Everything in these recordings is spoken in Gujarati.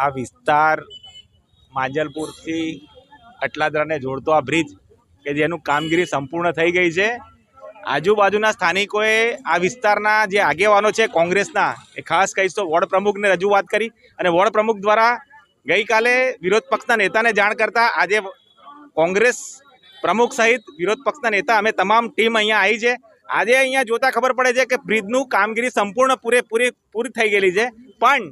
આ વિસ્તાર માંજલપુરથી અટલાદરાને જોડતો આ બ્રિજ કે જેનું કામગીરી સંપૂર્ણ થઈ ગઈ છે. આજુબાજુના સ્થાનિકોએ આ વિસ્તારના જે આગેવાનો છે કોંગ્રેસના, એ ખાસ કહીશ તો વોર્ડ પ્રમુખને રજૂઆત કરી અને વોર્ડ પ્રમુખ દ્વારા ગઈકાલે વિરોધ પક્ષના નેતાને જાણ કરતા આજે કોંગ્રેસ પ્રમુખ સહિત વિરોધ પક્ષના નેતા અમે તમામ ટીમ અહીંયા આવી છે. આજે અહીંયા જોતા ખબર પડે છે કે બ્રિજનું કામગીરી સંપૂર્ણ પૂરેપૂરી પૂરી થઈ ગયેલી છે. પણ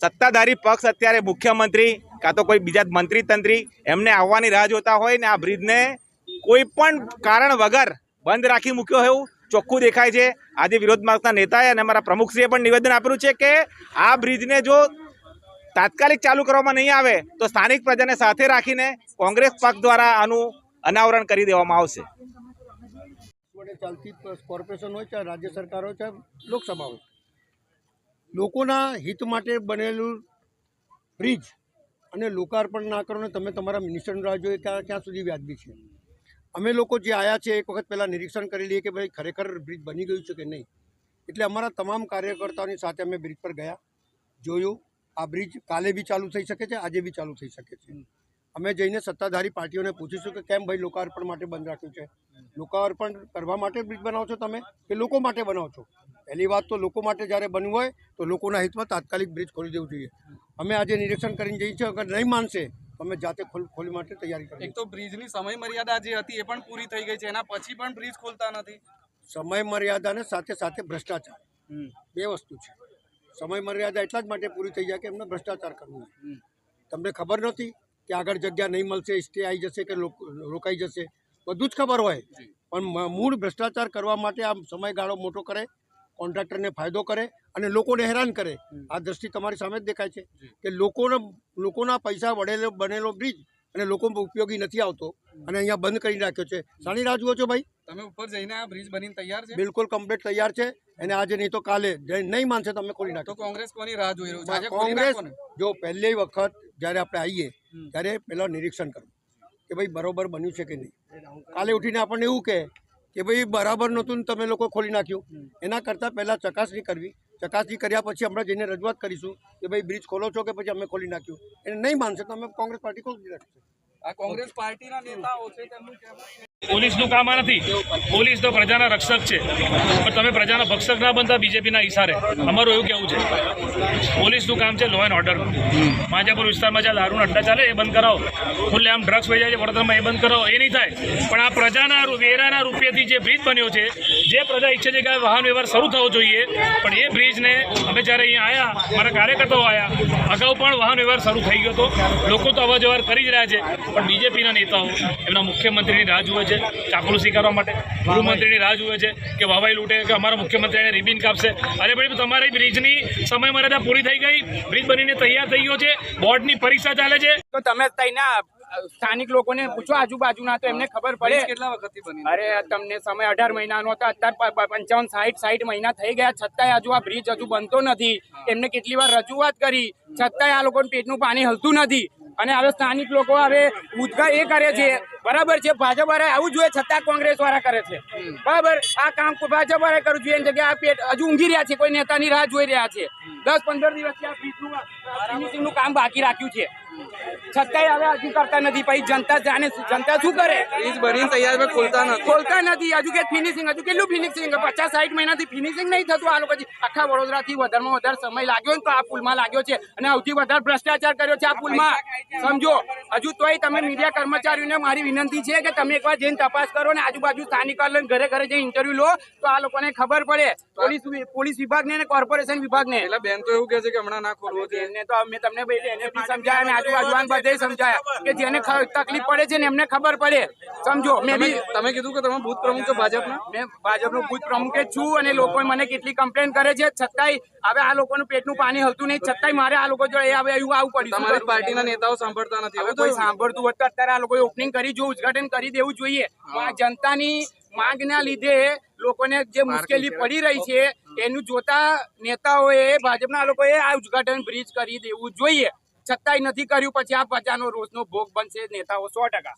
સત્તાધારી પક્ષ અત્યારે મુખ્યમંત્રી કાં તો કોઈ બીજા મંત્રી તંત્રી એમને આવવાની રાહ જોતા હોય ને આ બ્રિજને કોઈ પણ કારણ વગર બંધ રાખી મૂક્યો હોય એવું ચોખ્ખું દેખાય છે. આજે વિરોધ પક્ષના નેતાએ અને અમારા પ્રમુખશ્રીએ પણ નિવેદન આપેલું છે કે આ બ્રિજને જો તાત્કાલિક ચાલુ કરવામાં નહીં આવે, તો સ્થાનિક પ્રજાને સાથે રાખીને કોંગ્રેસ પક્ષ દ્વારા આનું અનાવરણ કરી દેવામાં આવશે. ચાલતી કોર્પોરેશન હોય ચાહે રાજ્ય સરકાર હોય ચાહે લોકસભા હોય લોકોના હિત માટે બનેલું બ્રિજ અને લોકાર્પણ ના કરો ને તમે તમારા મિનિસ્ટરનું રાહ જોઈએ ક્યાં ક્યાં સુધી વ્યાજબી છે? અમે લોકો જે આવ્યા છે, એક વખત પહેલાં નિરીક્ષણ કરી લઈએ કે ભાઈ ખરેખર બ્રિજ બની ગયું છે કે નહીં? એટલે અમારા તમામ કાર્યકર્તાઓની સાથે અમે બ્રિજ પર ગયા, જોયું, આ બ્રિજ કાલે બી ચાલુ થઈ શકે છે, આજે બી ચાલુ થઈ શકે છે. અમે જઈને સત્તાધારી પાર્ટીઓને પૂછીશું કે કેમ ભાઈ લોકાર્પણ માટે બંધ રાખ્યું છે? લોકાર્પણ કરવા માટે બ્રિજ બનાવો છો તમે કે લોકો માટે બનાવો છો? પહેલી વાત તો લોકો માટે જ્યારે બનવું હોય તો લોકોના હિતમાં તાત્કાલિક બ્રિજ ખોલી દેવું જોઈએ. અમે આજે નિરીક્ષણ કરીને જઈએ છીએ અગર નહીં માનશે તો અમે જાતે ખોલ માટે તૈયારી કરીએ. એક તો બ્રિજની સમય મર્યાદા જે હતી એ પણ પૂરી થઈ ગઈ છે એના પછી પણ બ્રિજ ખોલતા નથી. સમય મર્યાદાને સાથે સાથે ભ્રષ્ટાચાર. બે વસ્તુ છે. સમય મર્યાદા એટલા જ માટે પૂરી થઈ જાય કે એમને ભ્રષ્ટાચાર કરવું. તમને ખબર નથી કે આગળ જગ્યા નહીં મળશે સ્ટે આવી જશે કે રોકાઈ જશે બધું જ ખબર હોય. પણ મૂળ ભ્રષ્ટાચાર કરવા માટે આ સમયગાળો મોટો કરે કોન્ટ્રાક્ટરને ફાયદો કરે અને લોકોને હેરાન કરે. આ દ્રષ્ટિ તમારી સામે જ દેખાય છે કે લોકોને લોકોના પૈસા વડેલો બનેલો બ્રિજ અને લોકો ઉપયોગી નથી આવતો. અને અહીંયા બંધ કરી રાખ્યો છે. શાની રાહ જુઓ છો ભાઈ? તમે ઉપર જઈને આ બ્રિજ બનીને તૈયાર છે? બિલકુલ કમ્પ્લીટ તૈયાર છે. અને આજે નહીં તો કાલે જે નહીં માનશે તમે ખોલી તો નાખો કોંગ્રેસ કોની રાહ જોઈ રહ્યું છે? કોંગ્રેસ જો પહેલી વખત જ્યારે આપણે આવીએ ત્યારે પહેલાં નિરીક્ષણ કરવું કે ભાઈ બરોબર બન્યું છે કે નહીં. કાલે ઉઠીને આપણને એવું કહે કે ભાઈ બરાબર નહોતું ને તમે લોકો ખોલી નાખ્યું. એના કરતાં પહેલાં ચકાસણી કરવી. ચકાસણી કર્યા પછી હમણાં જઈને રજૂઆત કરીશું કે ભાઈ બ્રિજ ખોલો છો કે પછી અમે ખોલી નાખ્યું? એને નહીં માનશે તો અમે કોંગ્રેસ પાર્ટી ખોલી નાખીશું. પોલીસનું કામ આ નથી. પોલીસ તો પ્રજાના રક્ષક છે. પણ તમે પ્રજાના ભક્ષક ના બનતા બીજેપીના ઈશારે. અમારું એવું કેવું છે. પોલીસનું કામ છે લો એન્ડ ઓર્ડર માજાપુર વિસ્તારમાં જ્યાં દારૂના અડ્ડા ચાલે, એ બંધ કરાવો. ખુલ્લે આમ ડ્રગ્સ વેચાય છે, વડોદરામાં એ બંધ કરાવો. એ નહીં થાય. પણ આ પ્રજાના વેરાના રૂપિયાથી જે બ્રિજ બન્યો છે, જે પ્રજા ઈચ્છે છે કે વાહન વ્યવહાર શરૂ થવો જોઈએ, પણ એ બ્રિજને અમે જ્યારે અહીંયા આવ્યા મારા કાર્યકર્તાઓ આવ્યા અગાઉ પણ વાહન વ્યવહાર શરૂ થઈ ગયો હતો. લોકો તો અવર કરી જ રહ્યા છે. પણ બીજેપીના નેતાઓ એમના મુખ્યમંત્રીની રાહ જુએ છે ચાપલુસી કરવા માટે. ગૃહમંત્રીની રાહ જુએ છે કે વાવાઈ લૂંટે કે અમારા મુખ્યમંત્રી એને રિબિન કાપશે. અરે ભાઈ તમારી બ્રિજની સમય મર્યાદા પૂરી થઈ ગઈ. બ્રિજ બનીને તૈયાર થઈ ગયો છે. બોર્ડની પરીક્ષા ચાલે છે. તો તમે તઈના સ્થાનિક લોકોને પૂછો આજુબાજુના તો એમને ખબર પડે. કેટલા વખતથી બની? અરે તમને સમય અઢાર મહિનાનો હતો. અત્યારે પંચાવન સાઠ સાઠ મહિના થઈ ગયા. છતાંય હજુ આ બ્રિજ હજુ બનતો નથી. એમને કેટલી વાર રજૂઆત કરી. છતાંય આ લોકોને પેટનું પાણી હલતું નથી. અને હવે સ્થાનિક લોકો હવે ઉદ્ગાર એ કરે છે. બરાબર છે ભાજપ વાળા આવું જોઈએ છતાં કોંગ્રેસ વાળા કરે છે. બરાબર આ કામ ભાજપ વાળા કરવું જોઈએ એની જગ્યાએ આ પેટ હજુ ઊંઘી રહ્યા છે કોઈ નેતાની રાહ જોઈ રહ્યા છે. દસ પંદર દિવસથી આ બ્રિજનું કામ બાકી રાખ્યું છે. છતાંય હવે હજુ કરતા નથી. પછી જનતા જાણે જનતા શું કરે? બનીને તૈયાર ખોલતા નથી. ખોલતા નથી. હજુ કે ફિનિશિંગ હજુ કેટલું ફિનિશિંગ પચાસ સાઠ મહિનાથી ફિનિશિંગ નહીં થતું. આ લોકો આખા વડોદરાથી વધારેમાં વધારે સમય લાગ્યો ને તો આ પુલમાં લાગ્યો છે. અને સૌથી વધારે ભ્રષ્ટાચાર કર્યો છે આ પુલમાં. સમજો હજુ તોય તમે મીડિયા કર્મચારીઓને મારી વિનંતી છે કે તમે એકવાર જઈને તપાસ કરો ને આજુબાજુ સ્થાનિક લઈને ઘરે ઘરે જઈને ઇન્ટરવ્યુ લો તો આ લોકોને ખબર પડે. પોલીસ પોલીસ વિભાગને અને કોર્પોરેશન વિભાગને. એટલે બેન તો એવું કહે છે કે હમણાં ના ખોલવો છે તો અમે તમને સમજાયા આજુબાજુ બધે સમજાયા કે જેને તકલીફ પડે છે ને એમને ખબર પડે. સમજો મેં બી તમે કીધું કે તમે બૂથ પ્રમુખ છો ભાજપના? મેં ભાજપનો બુથ પ્રમુખ છું અને લોકો મને કેટલી કમ્પ્લેન કરે છે. છતાંય હવે આ લોકોનું પેટનું પાણી હલતું નહીં. છતાંય મારે આ લોકો જોડે હવે એવું આવું પડ્યું તમારી પાર્ટીના નેતાઓ સાંભળતા નથી. હવે કોઈ સાંભળતું હોત તો અત્યારે આ લોકોએ ઓપનિંગ કરી જો ઉદઘાટન કરી દેવું જોઈએ. જનતાની માંગના લીધે લોકોને જે મુશ્કેલી પડી રહી છે એનું જોતા નેતાઓએ ભાજપના લોકોએ આ ઉદઘાટન બ્રિજ કરી દેવું જોઈએ. છતાંય નથી કર્યું પછી આ પ્રજાનો રોજનો ભોગ બનશે નેતાઓ સો ટકા.